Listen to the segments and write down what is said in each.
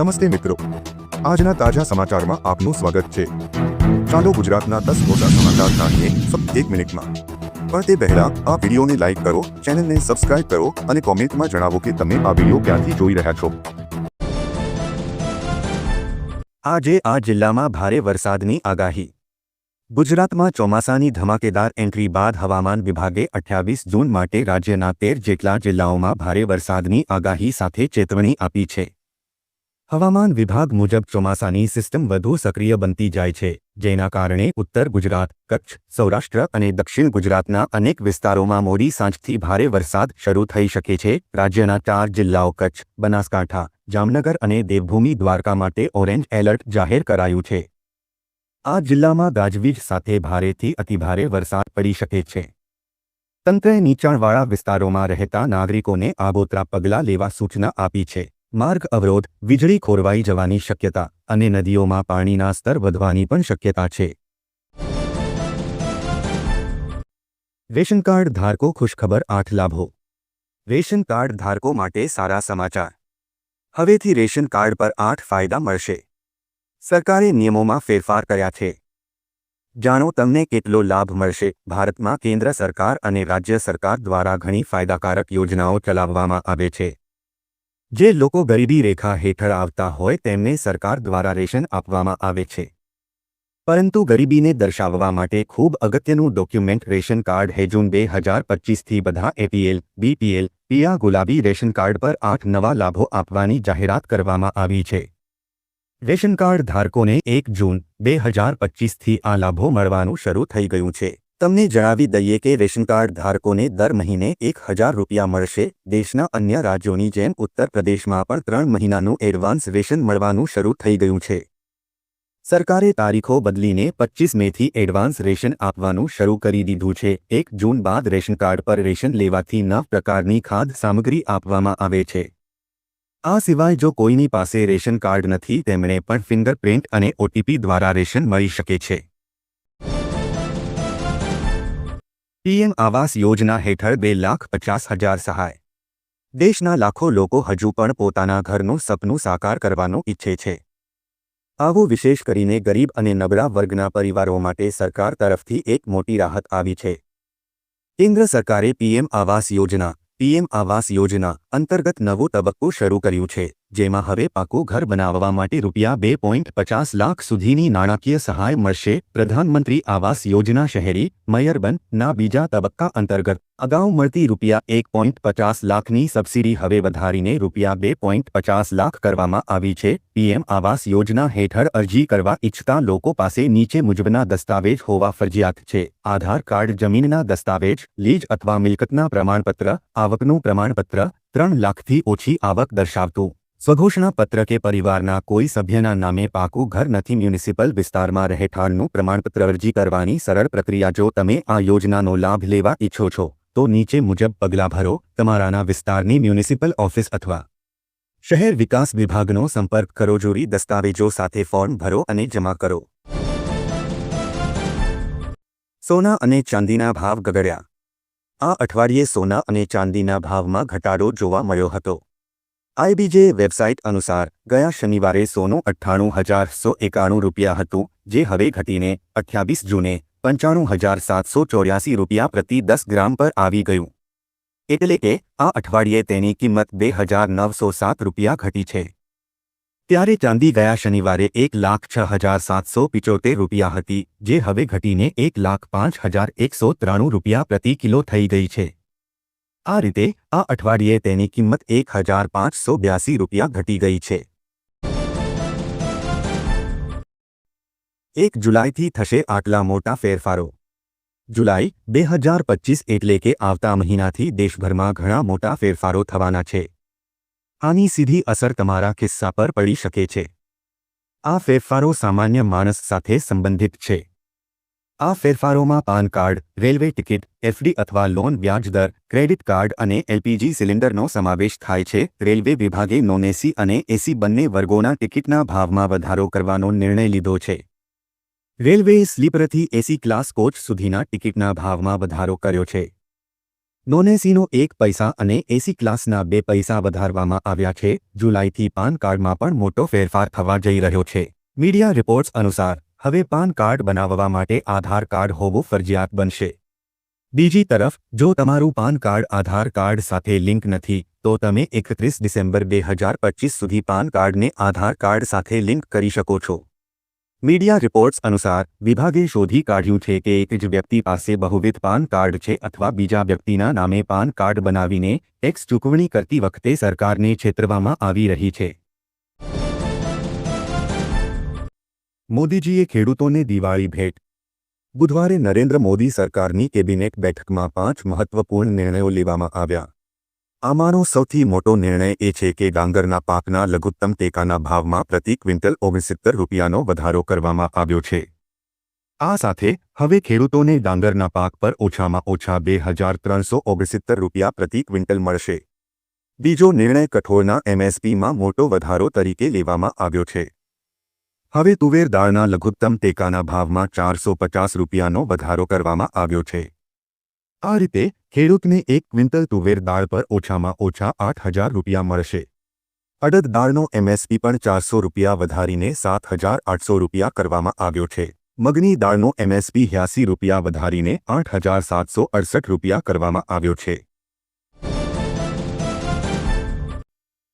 નમસ્તે મિત્રો. આજના તાજા સમાચારમાં આપનું સ્વાગત છે. ચાલો ગુજરાતના દસ મોટા સમાચાર જાણીએ એક મિનિટમાં. પણ તે પહેલા આ વિડીયોને લાઇક કરો, ચેનલને સબસ્ક્રાઇબ કરો અને કોમેન્ટમાં જણાવો કે તમે આ વીડિયો ક્યાંથી જોઈ રહ્યા છો. આજે આ જિલ્લામાં ભારે વરસાદની આગાહી. ગુજરાતમાં ચોમાસાની ધમાકેદાર એન્ટ્રી બાદ હવામાન વિભાગે અઠ્યાવીસ જૂન માટે રાજ્યના તેર જેટલા જિલ્લાઓમાં ભારે વરસાદની આગાહી સાથે ચેતવણી આપી છે. હવામાન વિભાગ મુજબ ચોમાસાની સિસ્ટમ વધુ સક્રિય બનતી જાય છે, જેના કારણે ઉત્તર ગુજરાત, કચ્છ, સૌરાષ્ટ્ર અને દક્ષિણ ગુજરાતના અનેક વિસ્તારોમાં મોડી સાંજથી ભારે વરસાદ શરૂ થઈ શકે છે. રાજ્યના ચાર જિલ્લાઓ કચ્છ, બનાસકાંઠા, જામનગર અને દેવભૂમિ દ્વારકા માટે ઓરેન્જ એલર્ટ જાહેર કરાયું છે. આ જિલ્લામાં ગાજવીજ સાથે ભારેથી અતિભારે વરસાદ પડી શકે છે. તંત્રએ નીચાણવાળા વિસ્તારોમાં રહેતા નાગરિકોને આગોતરા પગલાં લેવા સૂચના આપી છે. માર્ગ અવરોધ, વીજળી ખોરવાઈ જવાની શક્યતા અને નદીઓમાં પાણીના સ્તર વધવાની પણ શક્યતા છે. રેશન કાર્ડ ધારકો ખુશખબર આઠ લાભો. રેશન કાર્ડ ધારકો માટે સારા સમાચાર. હવેથી રેશન કાર્ડ પર આઠ ફાયદા મળશે. સરકારે નિયમોમાં ફેરફાર કર્યા છે. જાણો તમને કેટલો લાભ મળશે? ભારતમાં કેન્દ્ર સરકાર અને રાજ્ય સરકાર દ્વારા ઘણી ફાયદાકારક યોજનાઓ ચલાવવામાં આવે છે. જે લોકો ગરીબી રેખા હેઠળ આવતા હોય તેમને સરકાર દ્વારા રેશન આપવામાં આવે છે. પરંતુ ગરીબીને દર્શાવવા માટે ખૂબ અગત્યનું ડોક્યુમેન્ટ રેશન કાર્ડ હે જૂન બે હજાર પચીસથી બધા એપીએલ, બીપીએલ પિયા ગુલાબી રેશન કાર્ડ પર આઠ નવા લાભો આપવાની જાહેરાત કરવામાં આવી છે. રેશન કાર્ડ ધારકોને એક જૂન બે હજાર પચીસથી આ લાભો મળવાનું શરૂ થઈ ગયું છે. તમને જણાવી દઈએ કે રેશન કાર્ડ ધારકોને દર મહિને એક હજાર રૂપિયા મળશે. દેશના અન્ય રાજ્યોની જેમ ઉત્તર પ્રદેશમાં પણ ત્રણ મહિનાનું એડવાન્સ રેશન મળવાનું શરૂ થઈ ગયું છે. સરકારે તારીખો બદલીને પચીસ મેથી એડવાન્સ રેશન આપવાનું શરૂ કરી દીધું છે. એક જૂન બાદ રેશન કાર્ડ પર રેશન લેવાથી નવ પ્રકારની ખાદ્ય સામગ્રી આપવામાં આવે છે. આ સિવાય જો કોઈની પાસે રેશન કાર્ડ નથી, તેમણે પણ ફિંગરપ્રિન્ટ અને ઓટીપી દ્વારા રેશન મળી શકે છે. પીએમ આવાસ યોજના હેઠળ બે લાખ પચાસ હજાર સહાય. દેશના લાખો લોકો હજુ પણ પોતાના ઘરનું સપનું સાકાર કરવાનું ઈચ્છે છે. આવું વિશેષ કરીને ગરીબ અને નબળા વર્ગના પરિવારો માટે સરકાર તરફથી એક મોટી રાહત આવી છે. કેન્દ્ર સરકારે પીએમ આવાસ યોજના, પીએમ આવાસ યોજના અંતર્ગત નવું તબક્કો શરૂ કર્યું છે. જેમાં હવે પાકું ઘર બનાવવા માટે રૂપિયા બે પોઈન્ટ પચાસ લાખ સુધીની નાણાકીય સહાય મળશે. પ્રધાનમંત્રી આવાસ યોજના શહેરી મયરબનના બીજા તબક્કા અંતર્ગત અગાઉ મળતી રૂપિયા એક પોઈન્ટ પચાસ લાખની સબસિડી હવે વધારીને રૂપિયા બે પોઈન્ટ પચાસ લાખ કરવામાં આવી છે. પીએમ આવાસ યોજના હેઠળ અરજી કરવા ઇચ્છતા લોકો પાસે નીચે મુજબના દસ્તાવેજ હોવા ફરજિયાત છે. આધાર કાર્ડ, જમીનના દસ્તાવેજ લીજ અથવા મિલકતના પ્રમાણપત્ર, આવકનું પ્રમાણપત્ર, ત્રણ લાખથી ઓછી આવક દર્શાવતું. સ્વઘોષણા પત્ર કે પરિવારના કોઈ સભ્યના નામે પાકું ઘર નથી મ્યુનિસિપલ વિસ્તારમાં રહેઠાણનું પ્રમાણપત્ર અરજી કરવાની સરળ પ્રક્રિયા જો તમે આ યોજનાનો લાભ લેવા ઈચ્છો છો, તો નીચે મુજબ પગલાં ભરો, તમારાના વિસ્તારની મ્યુનિસિપલ ઓફિસ અથવા શહેર વિકાસ વિભાગનો સંપર્ક કરો, જરૂરી દસ્તાવેજો સાથે ફોર્મ ભરો અને જમા કરો. સોના અને ચાંદીના ભાવ ગગડ્યા. આ અઠવાડિયે સોના અને ચાંદીના ભાવમાં ઘટાડો જોવા મળ્યો હતો. આઈબીજે વેબસાઇટ અનુસાર ગયા શનિવારે સોનું અઠ્ઠાણું હજાર સો એકાણું રૂપિયા હતું, જે હવે ઘટીને અઠ્યાવીસ જૂને પંચાણું હજાર સાતસો ચોર્યાસી રૂપિયા પ્રતિ દસ ગ્રામ પર આવી ગયું. એટલે કે આ અઠવાડિયે તેની કિંમત બે હજાર નવસો સાત રૂપિયા ઘટી છે. ત્યારે ચાંદી ગયા શનિવારે એક લાખ છ હજાર સાતસો પિચોતેર રૂપિયા હતી, જે હવે ઘટીને એક લાખ પાંચ હજાર એકસો ત્રાણું રૂપિયા પ્રતિ કિલો થઈ ગઈ છે. આ રીતે આ અઠવાડિયે તેની કિંમત એક હજાર પાંચસો બ્યાસી રૂપિયા ઘટી ગઈ છે. એક જુલાઈથી થશે આટલા મોટા ફેરફારો. જુલાઈ બે હજાર પચીસ એટલે કે આવતા મહિનાથી દેશભરમાં ઘણા મોટા ફેરફારો થવાના છે. આની સીધી અસર તમારા કિસ્સા પર પડી શકે છે. આ ફેરફારો સામાન્ય માણસ સાથે સંબંધિત છે. આ ફેરફારોમાં PAN card, railway ticket FD અથવા લોન વ્યાજદર ક્રેડિટ કાર્ડ અને એલપીજી સિલિન્ડરનો સમાવેશ થાય છે. રેલવે વિભાગે નોન એસી અને એસી બંને વર્ગોના ટિકિટના ભાવમાં વધારો કરવાનો નિર્ણય લીધો છે. રેલવેએ સ્લીપરથી એસી ક્લાસ કોચ સુધીના ટિકિટના ભાવમાં વધારો કર્યો છે. નોનેસીનો એક પૈસા અને એસી ક્લાસના બે પૈસા વધારવામાં આવ્યા છે. જુલાઈથી પાન કાર્ડમાં પણ મોટો ફેરફાર થવા જઈ રહ્યો છે. મીડિયા રિપોર્ટ્સ અનુસાર હવે પાન કાર્ડ બનાવવા માટે આધાર કાર્ડ હોવું ફરજિયાત બનશે. બીજી તરફ, જો તમારું પાન કાર્ડ આધાર કાર્ડ સાથે લિંક નથી, તો તમે એકત્રીસ ડિસેમ્બર બે હજાર પચીસ સુધી પાન કાર્ડને આધાર કાર્ડ સાથે લિંક કરી શકો છો. મીડિયા રિપોર્ટ્સ અનુસાર, વિભાગે શોધી કાઢ્યું છે કે એક જ વ્યક્તિ પાસે બહુવિધ પાન કાર્ડ છે અથવા બીજા વ્યક્તિના નામે પાન કાર્ડ બનાવીને ટેક્સ ચૂકવણી કરતી વખતે સરકારને છેતરવામાં આવી રહી છે. મોદીજીએ ખેડૂતોને દિવાળી ભેટ. બુધવારે નરેન્દ્ર મોદી સરકારની કેબિનેટ બેઠકમાં પાંચ મહત્વપૂર્ણ નિર્ણયો લેવામાં આવ્યા. આમાંનો સૌથી મોટો નિર્ણય એ છે કે ડાંગરના પાકના લઘુત્તમ ટેકાના ભાવમાં પ્રતિ ક્વિન્ટલ ઓગણસિત્તેર રૂપિયાનો વધારો કરવામાં આવ્યો છે. આ સાથે હવે ખેડૂતોને ડાંગરના પાક પર ઓછામાં ઓછા બે હજાર ત્રણસો ઓગણસિત્તેર રૂપિયા પ્રતિ ક્વિન્ટલ મળશે. બીજો નિર્ણય કઠોળના એમએસપીમાં મોટો વધારો તરીકે લેવામાં આવ્યો છે. હવે તુવેર દાળના લઘુત્તમ ટેકાના ભાવમાં ચારસો પચાસ રૂપિયાનો વધારો કરવામાં આવ્યો છે. આ રીતે ખેડૂતને એક ક્વિન્ટલ તુવેર દાળ પર ઓછામાં ઓછા આઠ હજાર રૂપિયા મળશે. અડદ દાળનો એમએસપી પણ ચારસો રૂપિયા વધારીને સાત હજાર આઠસો રૂપિયા કરવામાં આવ્યો છે. મગની દાળનો એમએસપી હ્યાસી રૂપિયા વધારીને આઠ હજાર સાતસો અડસઠ રૂપિયા કરવામાં આવ્યો છે.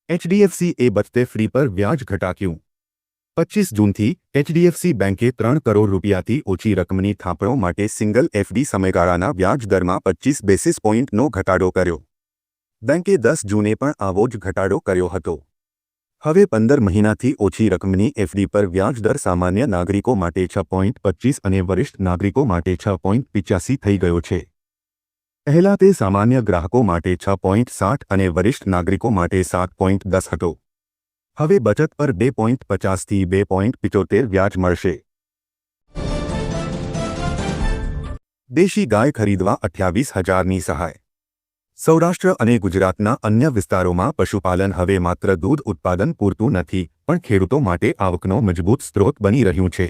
એચડીએફસી એ બચતે ફ્રી પર વ્યાજ ઘટાક્યું. પચીસ જૂનથી એચડીએફસી બેંકે ત્રણ કરોડ રૂપિયાથી ઓછી રકમની થાપણો માટે સિંગલ એફડી સમયગાળાના વ્યાજ દરમાં પચીસ બેસિસ પોઇન્ટનો ઘટાડો કર્યો. બેંકે દસ જૂને પણ આવો જ ઘટાડો કર્યો હતો. હવે પંદર મહિનાથી ઓછી રકમની એફડી પર વ્યાજદર સામાન્ય નાગરિકો માટે છ પોઈન્ટ પચીસ અને વરિષ્ઠ નાગરિકો માટે છ પોઈન્ટ પિચ્યાસી થઈ ગયો છે. પહેલા તે સામાન્ય ગ્રાહકો માટે છ પોઈન્ટ સાઠ અને વરિષ્ઠ નાગરિકો માટે સાત પોઈન્ટ દસ હતો. હવે બચત પર બે પોઈન્ટ પચાસથી બે પોઈન્ટ પિચોતેર વ્યાજ મળશે. દેશી ગાય ખરીદવા અઠ્યાવીસ હજારની સહાય. સૌરાષ્ટ્ર અને ગુજરાતના અન્ય વિસ્તારોમાં પશુપાલન હવે માત્ર દૂધ ઉત્પાદન પૂરતું નથી, પણ ખેડૂતો માટે આવકનો મજબૂત સ્ત્રોત બની રહ્યું છે.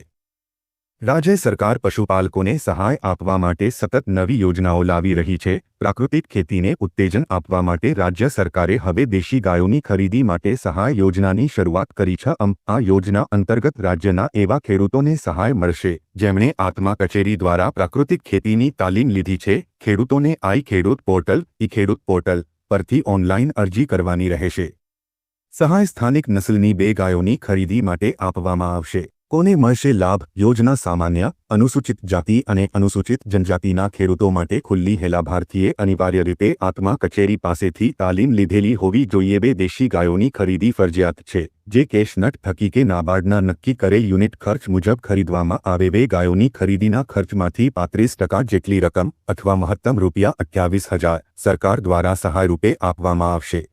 રાજ્ય સરકાર પશુપાલકોને સહાય આપવા માટે સતત નવી યોજનાઓ લાવી રહી છે. પ્રાકૃતિક ખેતીને ઉત્તેજન આપવા માટે રાજ્ય સરકારે હવે દેશી ગાયોની ખરીદી માટે સહાય યોજનાની શરૂઆત કરી છે. આ યોજના અંતર્ગત રાજ્યના એવા ખેડૂતોને સહાય મળશે, જેમણે આત્મા કચેરી દ્વારા પ્રાકૃતિક ખેતીની તાલીમ લીધી છે. ખેડૂતોને આઈ ખેડૂત પોર્ટલ, ઈ ખેડૂત પોર્ટલ પરથી ઓનલાઈન અરજી કરવાની રહેશે. સહાય સ્થાનિક નસલની બે ગાયોની ખરીદી માટે આપવામાં આવશે. કોને મળશે લાભ? યોજના સામાન્ય, અનુસૂચિત જાતિ અને અનુસૂચિત જનજાતિના ખેડૂતો માટે ખુલ્લી હેલાભાર્થીએ અનિવાર્ય રીતે આત્મા કચેરી પાસેથી તાલીમ લીધેલી હોવી જોઈએ. બે દેશી ગાયોની ખરીદી ફરજિયાત છે. જે કેશનટ થકી કે નાબાર્ડના નક્કી કરે યુનિટ ખર્ચ મુજબ ખરીદવામાં આવે. બે ગાયોની ખરીદીના ખર્ચમાંથી પાંત્રીસ ટકા જેટલી રકમ અથવા મહત્તમ રૂપિયા અઠ્યાવીસ હજાર સરકાર દ્વારા સહાય રૂપે આપવામાં આવશે.